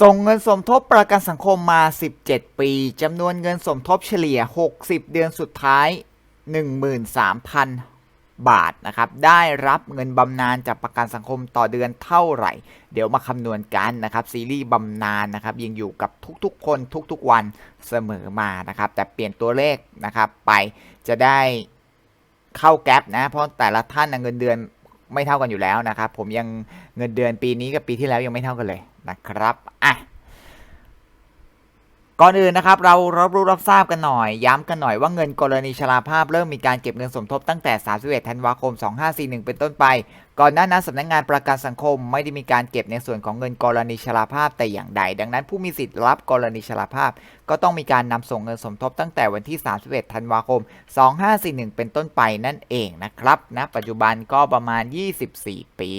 ส่งเงินสมทบประกันสังคมมา 17 ปี จำนวนเงินสมทบเฉลี่ย 60 เดือนสุดท้าย 13,000 บาทนะครับ ได้รับเงินบำนาญจากประกันสังคมต่อเดือนเท่าไหร่ เดี๋ยวมาคำนวณกันนะครับ ซีรีส์บำนาญนะครับ ยังอยู่กับทุกๆ คนทุกๆ วันเสมอมานะครับ แต่เปลี่ยนตัวเลขนะครับ ไปจะได้เข้าแก๊ปนะ เพราะแต่ละท่านเงินเดือน ไม่เท่ากันอยู่แล้วนะครับ ผมยังเงินเดือนปีนี้กับปีที่แล้วยังไม่เท่ากันเลยนะครับอะ ก่อนอื่นนะครับเรารับรู้รับทราบกันหน่อย ย้ำกันหน่อยว่าเงินกรณีชราภาพเริ่มมีการเก็บเงินสมทบตั้งแต่ 31 ธันวาคม 2541 เป็นต้นไป ก่อนหน้านั้นสำนักงงานประกันสังคมไม่ได้มีการเก็บในส่วนของเงินกรณีชราภาพแต่อย่างใด ดังนั้นผู้มีสิทธิ์รับกรณีชราภาพ ก็ต้องมีการนำส่งเงินสมทบตั้งแต่วันที่ 31 ธันวาคม 2541 เป็นต้นไปนั่นเองนะครับณปัจจุบันก็ประมาณ 24 ปี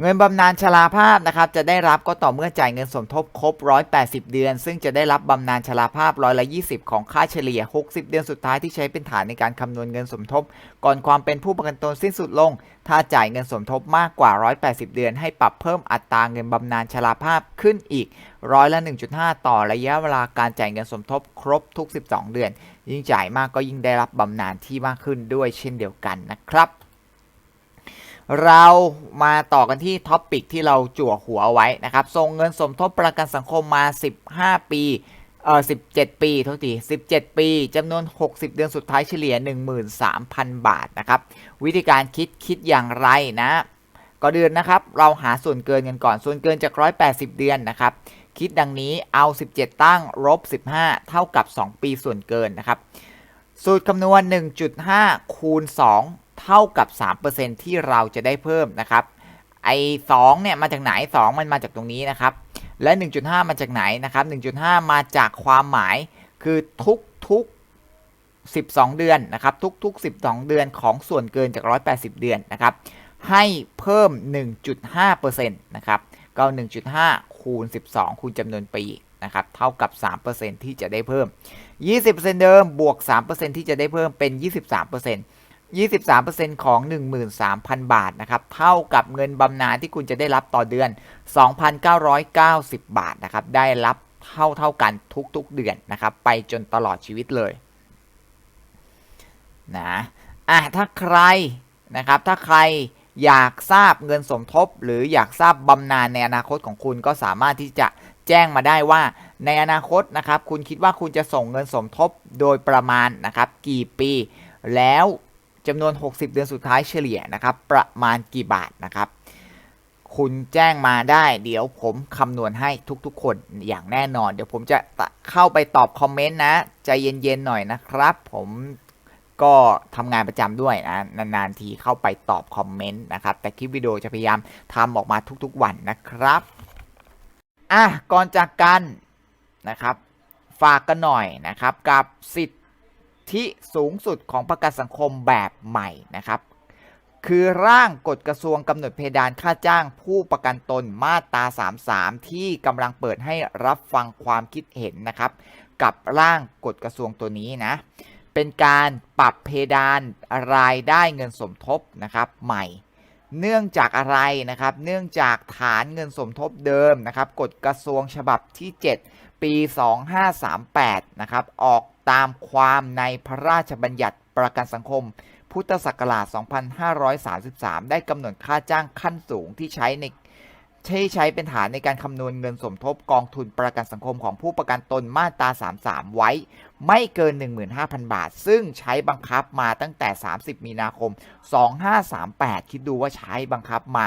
เงินบำนาญชราภาพนะครับจะได้รับก็ต่อเมื่อจ่ายเงินสมทบครบ 180 เดือน ซึ่งจะได้รับบำนาญชราภาพร้อยละ20 ของค่าเฉลี่ย 60 เดือนสุดท้ายที่ใช้เป็นฐานในการคำนวณเงินสมทบ ก่อนความเป็นผู้ประกันตนสิ้นสุดลง ถ้าจ่ายเงินสมทบมากกว่า 180 เดือน ให้ปรับเพิ่มอัตราเงินบำนาญชราภาพขึ้นอีกร้อยละ 1.5 ต่อระยะเวลาการจ่ายเงินสมทบครบทุก 12 เดือน ยิ่งจ่ายมากก็ยิ่งได้รับบำนาญที่มากขึ้นด้วยเช่นเดียวกันนะครับ เรามาต่อกันที่ท็อปปิกที่เราจั่วหัวไว้นะครับส่งเงินสมทบประกันสังคมมา 15 ปีเออ17 ปีเท่าที17 ปีจำนวน 60 เดือนสุดท้ายเฉลี่ย 13,000 บาทนะครับ วิธีการคิดคิดอย่างไรนะก่อนอื่นนะครับ เราหาส่วนเกินกันก่อน ส่วนเกินจาก 180 เดือนนะครับ คิดดังนี้เอา 17 ตั้งลบ15 เท่ากับ 2 ปีส่วนเกินนะครับ สูตรคำนวณ 1.5 คูณ 2 เท่ากับ 3%ที่เราจะได้เพิ่มนะครับไอ้2เนี่ยมาจากไหน 2 มันมาจากตรงนี้นะครับ และ 1.5 มาจากไหนนะครับ 1.5 มาจากความหมายคือทุกทุก12 เดือนนะครับทุกทุก12 เดือนของส่วนเกินจาก 180 เดือนนะครับให้เพิ่ม 1.5%นะครับก็ 1.5 คูณ 12 คูณจำนวนปีนะครับเท่ากับ 3%ที่จะได้เพิ่ม 20%เดิมบวก 3%ที่จะได้เพิ่มเป็น 23% 23%ของ 13,000 บาทนะครับ เท่ากับเงินบำนาญที่คุณจะได้รับต่อเดือน 2,990 บาทนะครับ ได้รับเท่าเท่ากันทุกๆเดือนนะครับ ไปจนตลอดชีวิตเลยนะอะถ้าใครนะครับ ถ้าใครอยากทราบเงินสมทบ หรืออยากทราบบำนาญในอนาคตของคุณก็สามารถที่จะแจ้งมาได้ว่าในอนาคตนะครับ คุณคิดว่าคุณจะส่งเงินสมทบโดยประมาณนะครับ กี่ปี แล้ว จำนวน 60 เดือนสุดท้ายเฉลี่ยนะครับ ประมาณกี่บาทนะครับ คุณแจ้งมาได้ เดี๋ยวผมคำนวณให้ทุกๆ คนอย่างแน่นอน เดี๋ยวผมจะเข้าไปตอบคอมเมนต์นะ ใจเย็นๆหน่อยนะครับ ผมก็ทำงานประจำด้วยนะ นานๆทีเข้าไปตอบคอมเมนต์นะครับ แต่คลิปวิดีโอจะพยายามทำออกมาทุกๆ วันนะครับ อะ ก่อนจากกันนะครับ ฝากกันหน่อยนะครับกับสิทธิ ที่สูงสุดของประกันสังคมแบบใหม่นะครับ คือร่างกฎกระทรวงกำหนดเพดานค่าจ้างผู้ประกันตนมาตรา 33 ที่กำลังเปิดให้รับฟังความคิดเห็นนะครับ กับร่างกฎกระทรวงตัวนี้นะ เป็นการปรับเพดานรายได้เงินสมทบนะครับใหม่เนื่องจากอะไรนะครับ เนื่องจากฐานเงินสมทบเดิมนะครับ กฎกระทรวงฉบับที่ 7 ปี 2538 นะครับ ออก ตามความในพระราชบัญญัติประกันสังคม พุทธศักราช 2533 ได้กำหนดค่าจ้างขั้นสูงที่ใช้ในที่ใช้เป็นฐานในการคำนวณเงินสมทบกองทุนประกันสังคมของผู้ประกันตนมาตรา 33 ไว้ ไม่เกิน 15,000 บาท ซึ่งใช้บังคับมาตั้งแต่ 30 มีนาคม 2538 คิดดูว่าใช้บังคับมา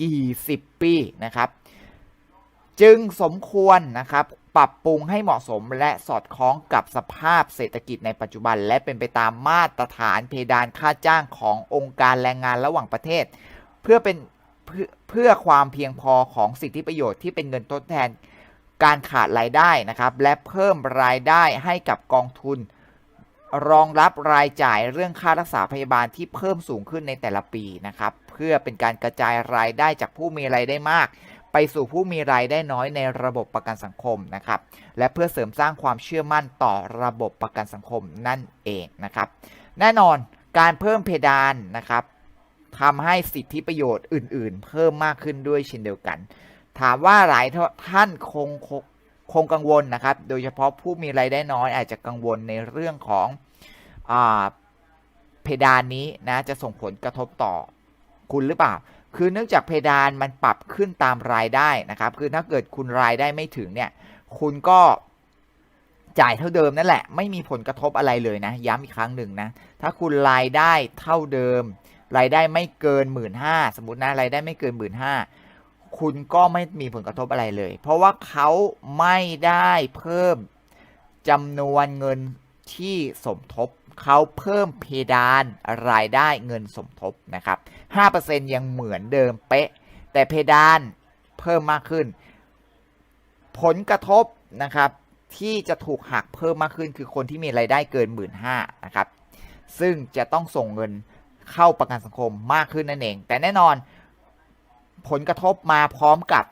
กี่สิบปีนะครับ จึงสมควรนะครับ ปรับปรุงให้เหมาะสมและสอดคล้องกับสภาพเศรษฐกิจในปัจจุบัน และเป็นไปตามมาตรฐานเพดานค่าจ้างขององค์การแรงงานระหว่างประเทศ เพื่อเป็นเพื่อเพื่อความเพียงพอของสิทธิประโยชน์ที่เป็นเงินทดแทนการขาดรายได้นะครับ และเพิ่มรายได้ให้กับกองทุน รองรับรายจ่ายเรื่องค่ารักษาพยาบาลที่เพิ่มสูงขึ้นในแต่ละปีนะครับ เพื่อเป็นการกระจายรายได้จากผู้มีรายได้มาก ไปสู่ผู้มีรายได้น้อยในระบบประกันสังคมนะครับ และเพื่อเสริมสร้างความเชื่อมั่นต่อระบบประกันสังคมนั่นเองนะครับ แน่นอนการเพิ่มเพดานนะครับทำให้สิทธิประโยชน์อื่น ๆ เพิ่มมากขึ้นด้วยเช่นเดียวกัน ถามว่าหลายท่านคงคงกังวลนะครับ โดยเฉพาะผู้มีรายได้น้อยอาจจะกังวลในเรื่องของอเพดานนี้นะจะส่งผลกระทบต่อคุณหรือเปล่า คือเนื่องจากเพดานมันปรับขึ้นตามรายได้นะครับ คือถ้าเกิดคุณรายได้ไม่ถึงเนี่ย คุณก็จ่ายเท่าเดิมนั่นแหละ ไม่มีผลกระทบอะไรเลยนะ ย้ำอีกครั้งหนึ่งนะ ถ้าคุณรายได้เท่าเดิม รายได้ไม่เกินหมื่นห้าสมมตินะรายได้ไม่เกินหมื่นห้าคุณก็ไม่มีผลกระทบอะไรเลย เพราะว่าเขาไม่ได้เพิ่มจำนวนเงินที่สมทบ เขาเพิ่มเพดานรายได้เงินสมทบนะครับ5%ยังเหมือนเดิมเป๊ะ แต่เพดานเพิ่มมากขึ้น ผลกระทบนะครับที่จะถูกหักเพิ่มมากขึ้นคือคนที่มีรายได้เกิน 1 5ื่นนะครับ ซึ่งจะต้องส่งเงินเข้าประกันสังคมมากขึ้นนั่นเอง แต่แน่นอนผลกระทบมาพร้อมกับ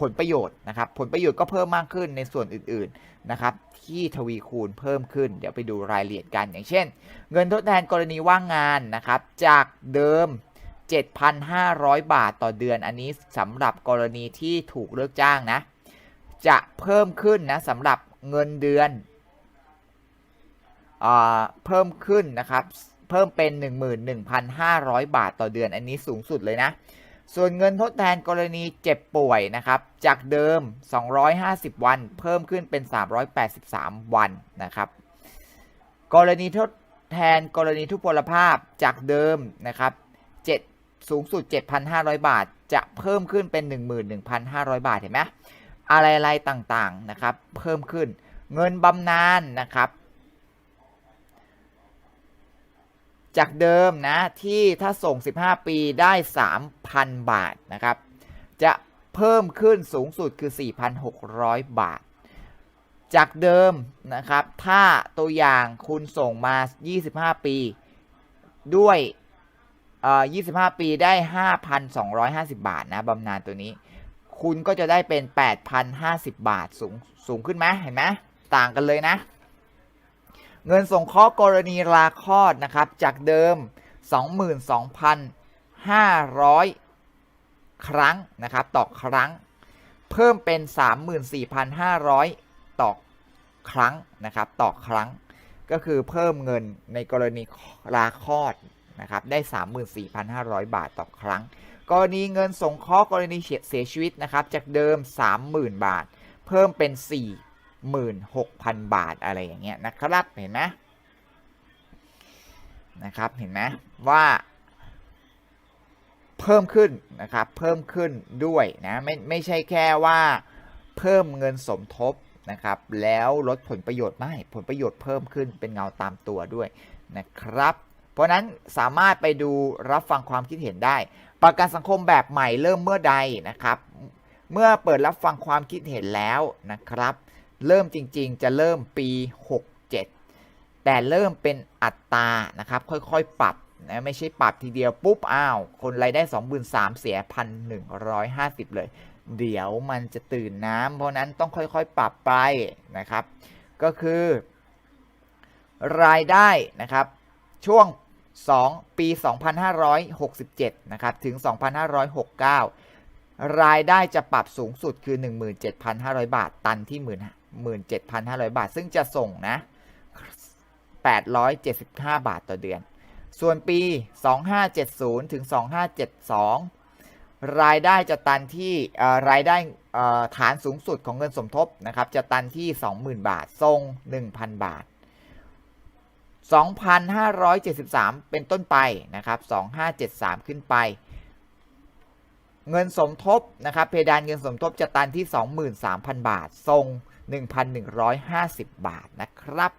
ผลประโยชน์นะครับ ผลประโยชน์ก็เพิ่มมากขึ้นในส่วนอื่นๆนะครับ ที่ทวีคูณเพิ่มขึ้น เดี๋ยวไปดูรายละเอียดกัน อย่างเช่น เงินทดแทนกรณีว่างงานนะครับ จากเดิม 7,500 บาทต่อเดือน อันนี้สำหรับกรณีที่ถูกเลิกจ้างนะ จะเพิ่มขึ้นนะสำหรับเงินเดือนอเพิ่มขึ้นนะครับ เพิ่มเป็น 11,500 บาทต่อเดือน อันนี้สูงสุดเลยนะ ส่วนเงินทดแทนกรณีเจ็บป่วยนะครับ จากเดิม 250 วัน เพิ่มขึ้นเป็น 383 วันนะครับ กรณีทดแทนกรณีทุพพลภาพจากเดิมนะครับ7สูงสุด 7,500 บาท จะเพิ่มขึ้นเป็น 11,500 บาทเห็นไหมอะไรๆต่างๆนะครับ เพิ่มขึ้น เงินบำนาญนะครับ จากเดิมนะที่ถ้าส่ง 15 ปีได้ 3,000 บาทนะครับ จะเพิ่มขึ้นสูงสุดคือ 4,600 บาท จากเดิมนะครับ ถ้าตัวอย่างคุณส่งมา 25 ปี ด้วย25 ปีได้ 5,250 บาทนะบำนาญตัวนี้ คุณก็จะได้เป็น 8,050 บาทสูงสูงขึ้นไหมเห็นไหมต่างกันเลยนะ เงินสงเคราะห์กรณีลาคลอดนะครับ จากเดิม 22,500 ครั้งนะครับ ต่อครั้ง เพิ่มเป็น 34,500 ต่อครั้งนะครับ ต่อครั้ง ก็คือเพิ่มเงินในกรณีลาคลอดนะครับ ได้ 34,500 บาทต่อครั้ง กรณีเงินสงเคราะห์กรณีเสียชีวิตนะครับ จากเดิม 30,000 บาท เพิ่มเป็น 46,000 บาทอะไรอย่างเงี้ยนะครับเห็นไหมนะครับเห็นไหมว่า เพิ่มขึ้นนะครับเพิ่มขึ้นด้วยนะไม่ไม่ใช่แค่ว่าเพิ่มเงินสมทบนะครับ แล้วลดผลประโยชน์ไม่ผลประโยชน์เพิ่มขึ้นเป็นเงาตามตัวด้วยนะครับ เพราะนั้นสามารถไปดูรับฟังความคิดเห็นได้ ประกันสังคมแบบใหม่เริ่มเมื่อใดนะครับ เมื่อเปิดรับฟังความคิดเห็นแล้วนะครับ เริ่มจริงๆ จะเริ่มปี 67 แต่เริ่มเป็นอัตรานะครับ ค่อยๆ ปรับนะไม่ใช่ปรับทีเดียวปุ๊บอ้าว คนรายได้ 23,000เสีย 1,150 เลย เดี๋ยวมันจะตื่นน้ำเพราะนั้นต้องค่อยๆ ปรับไปนะครับ ก็คือ รายได้นะครับช่วง 2 ปี 2567 นะครับถึง 2569 รายได้จะปรับสูงสุดคือ 17,500 บาท ตันที่ 17,500 บาท ซึ่งจะส่งนะ 875 บาทต่อเดือน ส่วนปี 2570 ถึง 2572 รายได้จะตันที่รายได้ฐานสูงสุดของเงินสมทบนะครับ จะตันที่ 20,000 บาท ทรง 1,000 บาท 2,573 เป็นต้นไปนะครับ 2573 ขึ้นไปเงินสมทบนะครับเพดานเงินสมทบจะตันที่ 23,000 บาท ทรง 1,150 บาทนะครับ